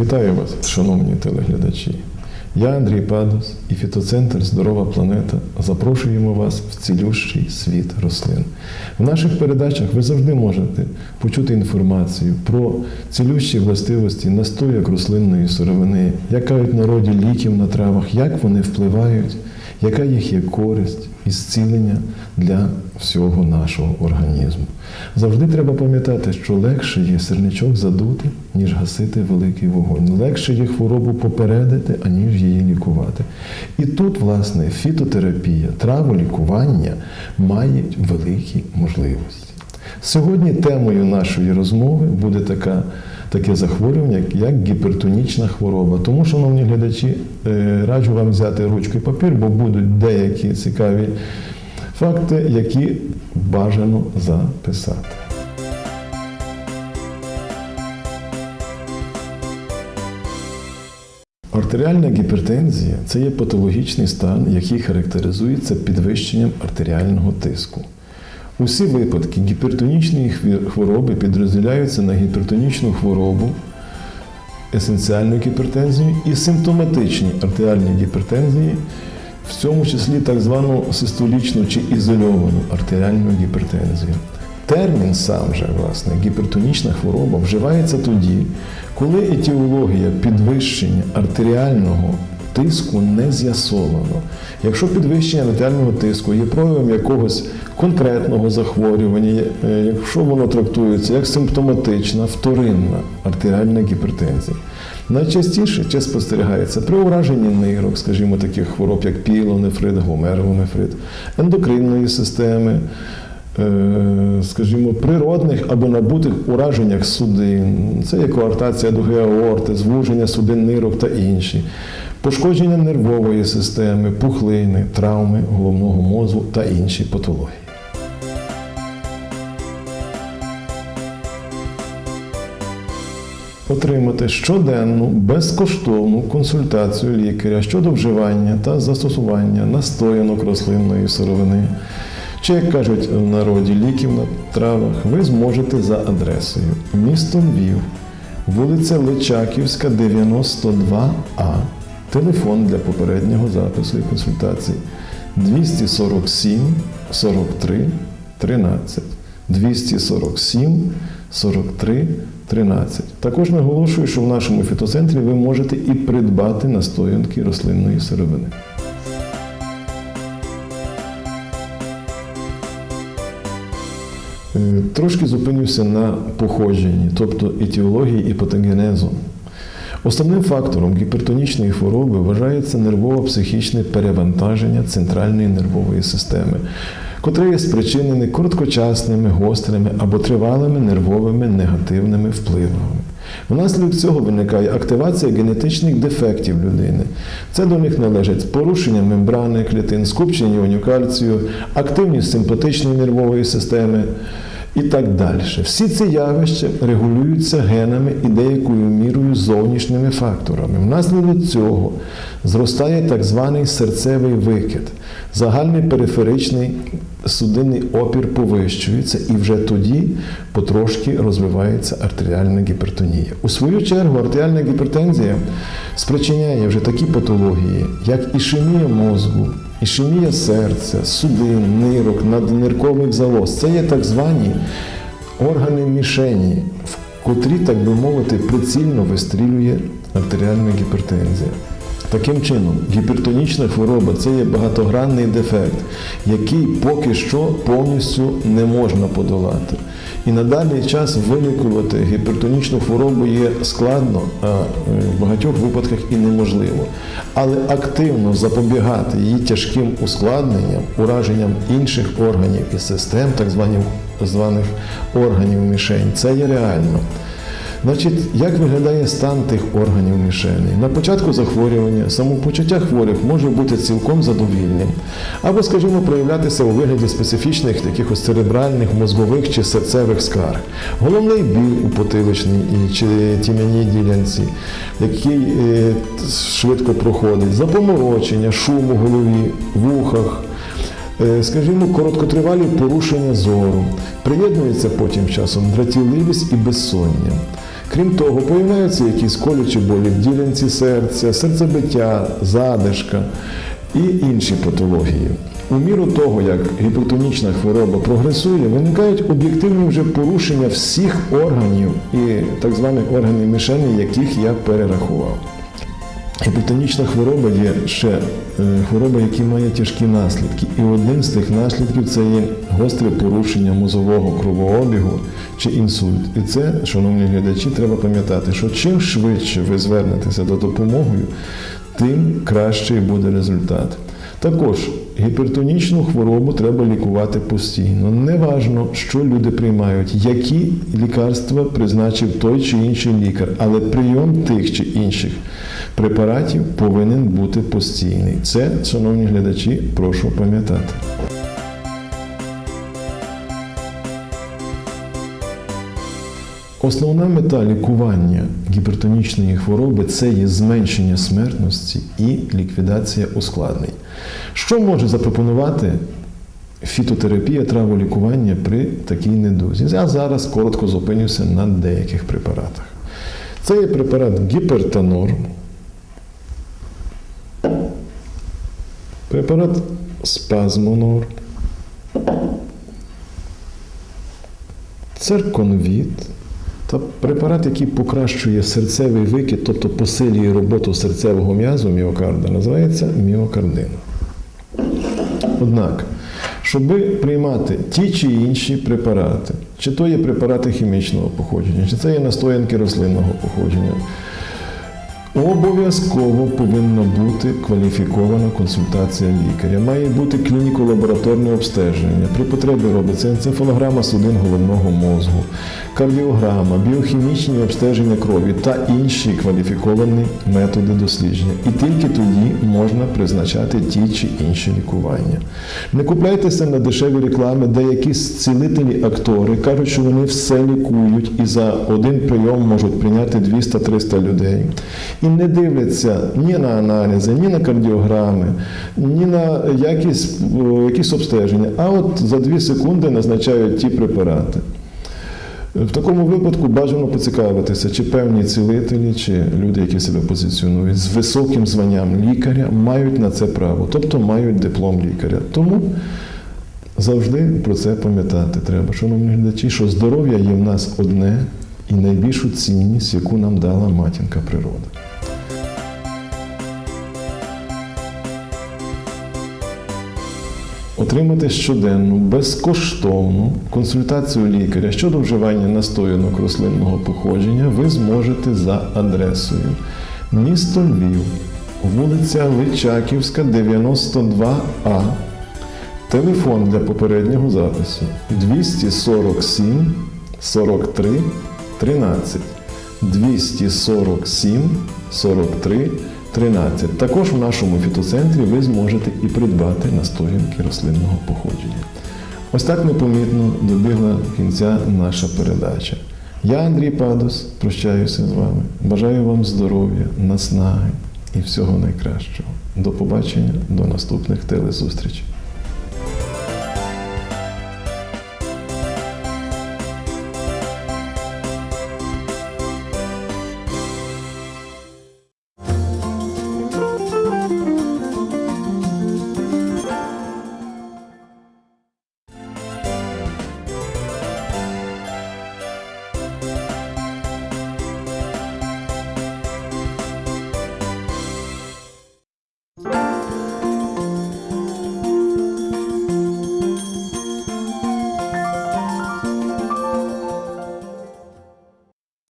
Вітаю вас, шановні телеглядачі. Я Андрій Падус і фітоцентр Здорова планета запрошуємо вас в цілющий світ рослин. В наших передачах ви завжди можете почути інформацію про цілющі властивості настояк рослинної сировини, як кажуть народі ліків на травах, як вони впливають, яка їх є користь і зцілення для всього нашого організму. Завжди треба пам'ятати, що легше є сирничок задути, ніж гасити великий вогонь. Легше є хворобу попередити, аніж її лікувати. І тут, власне, фітотерапія, траволікування мають великі можливості. Сьогодні темою нашої розмови буде така, таке захворювання, як гіпертонічна хвороба. Тому, шановні глядачі, е, раджу вам взяти ручку і папір, бо будуть деякі цікаві факти, які бажано записати. Артеріальна гіпертензія це є патологічний стан, який характеризується підвищенням артеріального тиску. Усі випадки гіпертонічної хвороби підрозділяються на гіпертонічну хворобу, есенціальну гіпертензію і симптоматичні артеріальні гіпертензії, в цьому числі так звану систолічну чи ізольовану артеріальну гіпертензію. Термін сам же, власне, гіпертонічна хвороба вживається тоді, коли етіологія підвищення артеріального тиску не з'ясовано. Якщо підвищення артеріального тиску є проявом якогось конкретного захворювання, е, якщо воно трактується як симптоматична вторинна артеріальна гіпертензія, найчастіше це спостерігається при ураженні нирок, скажімо, таких хвороб, як пілонефрит, гломерулонефрит, ендокринної системи, е, скажімо, природних або набутих ураженнях судин. Це є коартація дуги аорти, звуження судин нирок та інші, пошкодження нервової системи, пухлини, травми головного мозку та інші патології. Отримати щоденну безкоштовну консультацію лікаря щодо вживання та застосування настоянок рослинної сировини. Чи, як кажуть в народі, ліків на травах, ви зможете за адресою місто Львів, вулиця Личаківська, 92А, телефон для попереднього запису і консультацій 247 43 13. 247 43 13. Також наголошую, що в нашому фітоцентрі ви можете і придбати настоянки рослинної сировини. Е, Трошки зупинюся на походженні, тобто етіології і патогенезу. Основним фактором гіпертонічної хвороби вважається нервово-психічне перевантаження центральної нервової системи, котре є спричинене короткочасними, гострими або тривалими нервовими негативними впливами. Внаслідок цього виникає активація генетичних дефектів людини. Це до них належать порушення мембрани клітин, скупчення іонів кальцію, активність симпатичної нервової системи і так далі. Всі ці явища регулюються генами і деякою мірою зовнішніми факторами. Внаслідок цього зростає так званий серцевий викид. Загальний периферичний судинний опір повищується, і вже тоді потрошки розвивається артеріальна гіпертонія. У свою чергу артеріальна гіпертензія спричиняє вже такі патології, як ішемія мозку, ішемія серця, судин, нирок, надниркових залоз. Це є так звані органи мішені, в котрі, так би мовити, прицільно вистрілює артеріальна гіпертензія. Таким чином, гіпертонічна хвороба це є багатогранний дефект, який поки що повністю не можна подолати. І на даний час вилікувати гіпертонічну хворобу є складно, а е, в багатьох випадках і неможливо. Але активно запобігати її тяжким ускладненням, ураженням інших органів і систем, так званих, званих органів мішень, це є реально. Значить, як виглядає стан тих органів мішеней? На початку захворювання самопочуття хворих може бути цілком задовільним, або, скажімо, проявлятися у вигляді специфічних якихось церебральних, мозгових чи серцевих скарг. Головний біль у потиличній чи тім'яній ділянці, який е, швидко проходить, запоморочення, шум у голові, вухах. Е, Скажімо, короткотривалі порушення зору, приєднується потім часом дратівливість і безсоння. Крім того, появляються якісь колючі болі в ділянці серця, серцебиття, задишка і інші патології. У міру того, як гіпертонічна хвороба прогресує, виникають об'єктивні вже порушення всіх органів і так званих органів мішені, яких я перерахував. Гіпертонічна хвороба є ще е, хвороба, яка має тяжкі наслідки. І одним з тих наслідків це є гостре порушення мозового кровообігу чи інсульт. І це, шановні глядачі, треба пам'ятати, що чим швидше ви звернетеся до допомогою, тим кращий буде результат. Також гіпертонічну хворобу треба лікувати постійно. Неважно, що люди приймають, які лікарства призначив той чи інший лікар, але прийом тих чи інших препаратів повинен бути постійний. Це, шановні глядачі, прошу пам'ятати. Основна мета лікування гіпертонічної хвороби це є зменшення смертності і ліквідація ускладнень. Що може запропонувати фітотерапія траволікування при такій недузі? Я зараз коротко зупинюся на деяких препаратах. Це є препарат гіпертанор, препарат спазмонор, цирконвіт та препарат, який покращує серцевий викид, тобто посилює роботу серцевого м'язу міокарда, називається міокардин. Однак, щоб приймати ті чи інші препарати, чи то є препарати хімічного походження, чи це є настоянки рослинного походження, обов'язково повинна бути кваліфікована консультація лікаря. Має бути клініко-лабораторне обстеження. При потребі робиться енцефалограма судин головного мозку, кардіограма, біохімічні обстеження крові та інші кваліфіковані методи дослідження. І тільки тоді можна призначати ті чи інші лікування. Не купляйтеся на дешеві реклами, де якісь цілителі актори кажуть, що вони все лікують і за один прийом можуть прийняти 200-300 людей. І не дивляться ні на аналізи, ні на кардіограми, ні на якісь, якісь обстеження, а от за 2 секунди назначають ті препарати. В такому випадку бажано поцікавитися, чи певні цілителі, чи люди, які себе позиціонують з високим званням лікаря, мають на це право, тобто мають диплом лікаря. Тому завжди про це пам'ятати треба, шановні глядачі, що здоров'я є в нас одне і найбільшу цінність, яку нам дала матінка природа. Отримати щоденну безкоштовну консультацію лікаря щодо вживання настоянок рослинного походження ви зможете за адресою місто Львів, вулиця Личаківська, 92А. Телефон для попереднього запису 247 43 13. 247 43 13. Також в нашому фітоцентрі ви зможете і придбати настоянки рослинного походження. Ось так непомітно добігла кінця наша передача. Я, Андрій Падос, прощаюся з вами. Бажаю вам здоров'я, наснаги і всього найкращого. До побачення, до наступних телезустрічей.